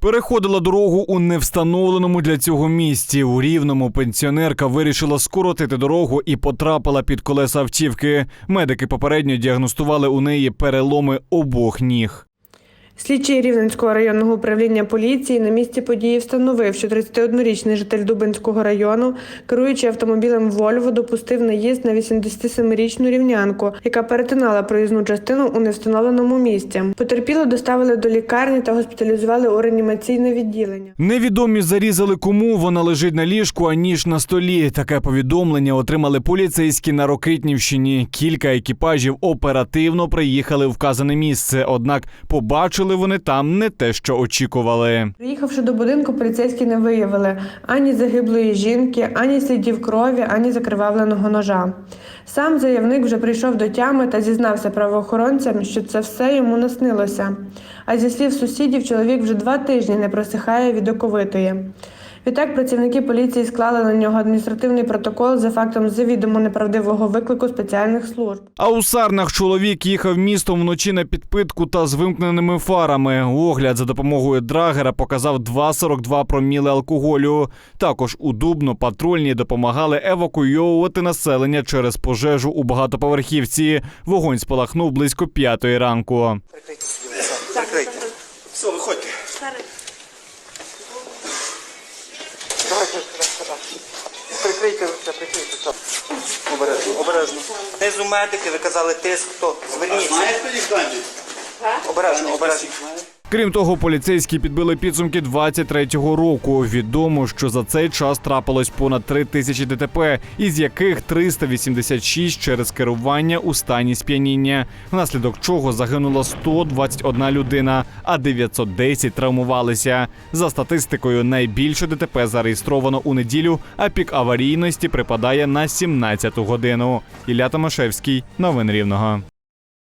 Переходила дорогу у невстановленому для цього місці. У рівному пенсіонерка вирішила скоротити дорогу і потрапила під колеса автівки. Медики попередньо діагностували у неї переломи обох ніг. Слідчий Рівненського районного управління поліції на місці події встановив, що 31-річний житель Дубинського району, керуючи автомобілем Вольво, допустив наїзд на 87-річну рівнянку, яка перетинала проїзну частину у невстановленому місці. Потерпіло доставили до лікарні та госпіталізували у реанімаційне відділення. Невідомі зарізали, кому вона лежить на ліжку, а ніж на столі. Таке повідомлення отримали поліцейські на Рокитнівщині. Кілька екіпажів оперативно приїхали в вказане місце, однак побачили вони там не те, що очікували. Приїхавши до будинку, поліцейські не виявили ані загиблої жінки, ані слідів крові, ані закривавленого ножа. Сам заявник вже прийшов до тями та зізнався правоохоронцям, що це все йому наснилося. А зі слів сусідів, чоловік вже два тижні не просихає від оковитої. Відтак працівники поліції склали на нього адміністративний протокол за фактом завідомо неправдивого виклику спеціальних служб. А у Сарнах чоловік їхав містом вночі на підпитку та з вимкненими фарами. Огляд за допомогою драгера показав 2,42 проміли алкоголю. Також у Дубно патрульні допомагали евакуйовувати населення через пожежу у багатоповерхівці. Вогонь спалахнув близько п'ятої ранку. Прикрийте. Все, виходьте. Прикрийте, це, прикрийте. це. Обережно, обережно. Внизу медики, ви казали тиск, хто? Зверніться. Обережно, обережно. Крім того, поліцейські підбили підсумки 23-го року. Відомо, що за цей час трапилось понад 3 тисячі ДТП, із яких 386 через керування у стані сп'яніння, внаслідок чого загинула 121 людина, а 910 травмувалися. За статистикою, найбільше ДТП зареєстровано у неділю, а пік аварійності припадає на 17-ту годину. Ілля Томашевський, новин Рівного.